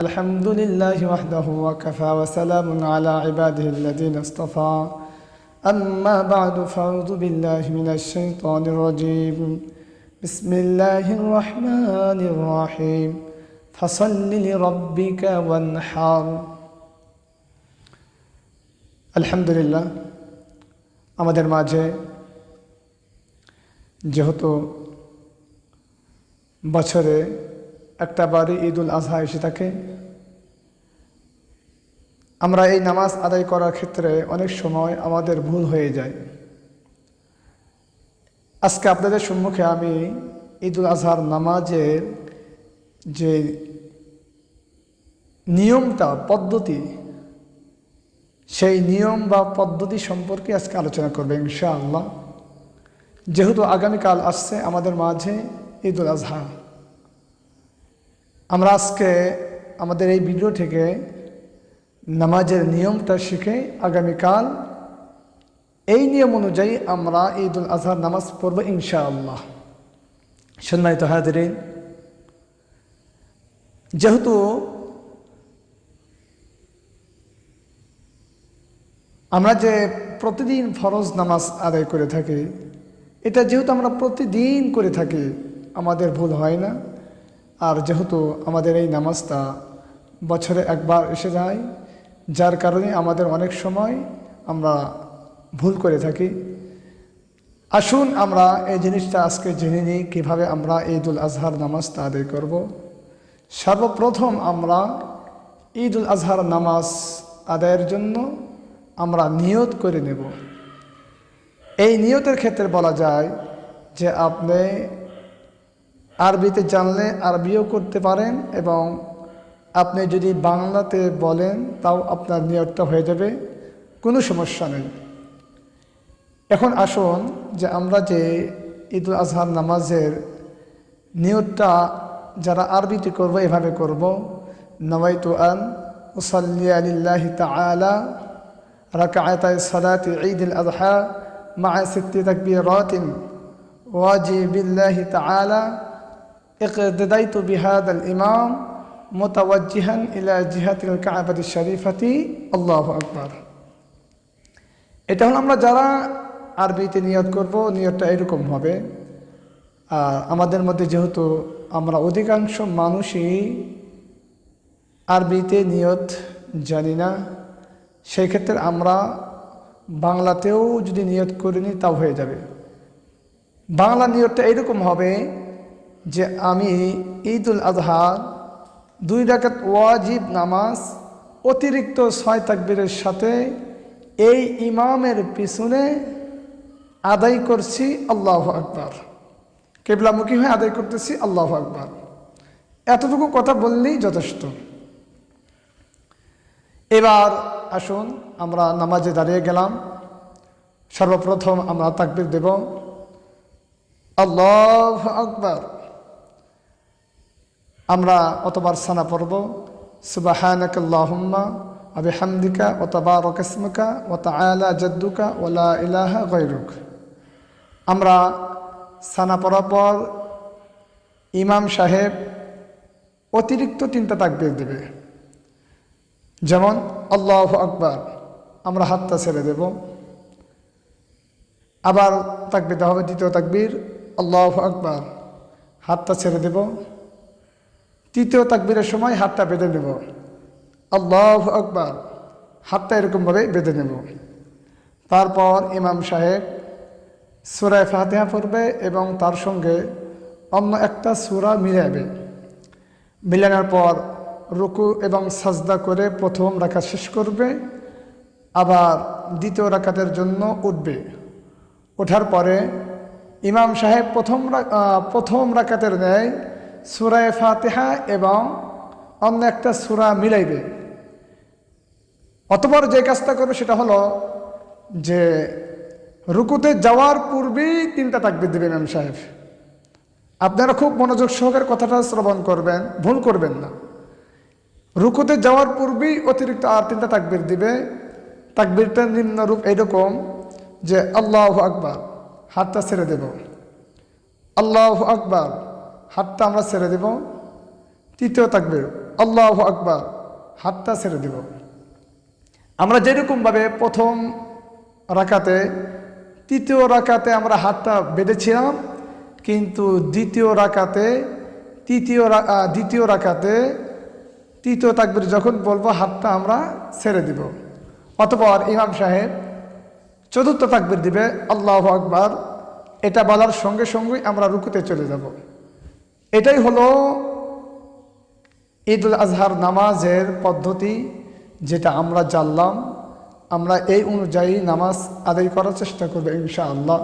الحمد لله وحده وكفى وسلام على عباده الذين اصطفى أما بعد فأعوذ بالله من الشيطان الرجيم بسم الله الرحمن الرحيم فصل لربك وانحر الحمد لله আমাদের মাঝে যেহেতু বছরে একটা বারে ঈদ উল আজহা এসে থাকে। আমরা এই নামাজ আদায় করার ক্ষেত্রে অনেক সময় আমাদের ভুল হয়ে যায়। আজকে আপনাদের সম্মুখে আমি ঈদ উল আজহার নামাজের যে নিয়মটা, পদ্ধতি, সেই নিয়ম বা পদ্ধতি সম্পর্কে আজকে আলোচনা করবে ইনশাআল্লাহ। যেহেতু আগামীকাল আসছে আমাদের মাঝে ঈদ উল আজহা। আমরা আজকে আমাদের এই ভিডিও থেকে নামাজের নিয়মটা শিখে আগামীকাল এই নিয়ম অনুযায়ী আমরা ঈদ উল আজহার নামাজ পড়ব ইনশাআল্লাহ। সম্মানিত হাজরিন, যেহেতু আমরা যে প্রতিদিন ফরজ নামাজ আদায় করে থাকি, এটা যেহেতু আমরা প্রতিদিন করে থাকি, আমাদের ভুল হয় না। আর যেহেতু আমাদের এই নামাজটা বছরে একবার এসে যায়, যার কারণে আমাদের অনেক সময় আমরা ভুল করে থাকি। আসুন আমরা এই জিনিসটা আজকে জেনে নিই, কীভাবে আমরা ঈদ উল আজহার নামাজটা আদায় করব। সর্বপ্রথম আমরা ঈদ উল আজহার নামাজ আদায়ের জন্য আমরা নিয়ত করে নেব। এই নিয়তের ক্ষেত্রে বলা যায় যে আপনি আরবিতে জানলে আরবিও করতে পারেন এবং আপনি যদি বাংলাতে বলেন, তাও আপনার নিয়তটা হয়ে যাবে, কোনো সমস্যা নেই। এখন আসুন যে আমরা যে ঈদ আজহার নামাজের নিয়তটা যারা আরবিতে করব, এভাবে করব। নওয়াইতু আন উসাল্লি আলিল্লাহি রাকাআতাই সালাতি ঈদ আল আযহা মা সিত্তি তাকবীরাতিন ওয়াজিবিল্লাহি তাআলা اقتديت بهذا الإمام متوجها إلى جهة الكعبة الشريفة الله أكبر এটা হলো আমরা যারা আরবিতে নিয়ত করব নিয়তটা এরকম হবে আর আমাদের মধ্যে যেহেতু আমরা অধিকাংশ মানুষই আরবিতে নিয়ত জানি না সেই ক্ষেত্রে আমরা বাংলাতেও যদি নিয়ত করে নিই তাও হয়ে যাবে বাংলা নিয়তটা এরকম হবে যে আমি ঈদ উল আজহা দুই রাকাত ওয়াজিব নামাজ, অতিরিক্ত ছয় তাকবীরের সাথে এই ইমামের পিছনে আদায় করছি আল্লাহ আকবার। কেবলামুখী হয়ে আদায় করতেছি আল্লাহ আকবার। এতটুকু কথা বললেই যথেষ্ট। এবার আসুন আমরা নামাজে দাঁড়িয়ে গেলাম। সর্বপ্রথম আমরা তাকবির দেব। আল্লাহ আকবার। আমরা অতবার সানা পড়ব সুবাহানক আল্লাহুম্মা আবি হামদিকা ও তবারক ইসমুকা ও জদ্দুকা ওলা ইলাহা গৈরুক আমরা সানা পড়ার পর ইমাম সাহেব অতিরিক্ত তিনটা তাকবির দেবে। যেমন, আল্লাহ আকবার, আমরা হাতটা ছেড়ে দেব। আবার তাকবির দেওয়া হবে, দ্বিতীয় তাকবির, আল্লাহ আকবার, হাতটা ছেড়ে দেব। তৃতীয় তাকবীরের সময় হাতটা বেঁধে নেব। আল্লাহ আকবার। হাতটা এরকমভাবে বেঁধে নেব। তারপর ইমাম সাহেব সুরায় ফাতেহা পড়বে এবং তার সঙ্গে অন্য একটা সুরা মিলাবে। মিলানোর পর রুকু এবং সাজদা করে প্রথম রাখা শেষ করবে, আবার দ্বিতীয় রাখাতের জন্য উঠবে। ওঠার পরে ইমাম সাহেব প্রথম প্রথম রাকাতের ন্যায় সুরায় ফাতেহা এবং অন্য একটা সুরা মিলাইবে। অতপর যে কাজটা করবে সেটা হলো যে রুকুতে যাওয়ার পূর্বেই তিনটা তাকবির দেবে ইমাম সাহেব। আপনারা খুব মনোযোগ সহকারে কথাটা শ্রবণ করবেন, ভুল করবেন না। রুকুতে যাওয়ার পূর্বেই অতিরিক্ত আর তিনটা তাকবির দিবে। তাকবিরটার নিম্নরূপ এরকম যে আল্লাহ আকবার, হাতটা ছেড়ে দেব। আল্লাহ আকবার হাতটা আমরা ছেড়ে দেব। তৃতীয় তাকবির, আল্লাহ আকবার, হাতটা ছেড়ে দেব। আমরা যেরকমভাবে প্রথম রাকাতে, তৃতীয় রাকাতে আমরা হাতটা বেঁধেছিলাম, কিন্তু দ্বিতীয় রাকাতে, তৃতীয় দ্বিতীয় রাকাতে, তৃতীয় তাকবির যখন বলব, হাতটা আমরা ছেড়ে দিব। অতপর ইমাম সাহেব চতুর্থ তাকবির দিবে, আল্লাহ আকবার। এটা বলার সঙ্গে সঙ্গেই আমরা রুকুতে চলে যাব। এটাই হলো ঈদ আজহার নামাজের পদ্ধতি, যেটা আমরা জানলাম। আমরা এই অনুযায়ী নামাজ আদায় করার চেষ্টা করব ইনশাআল্লাহ।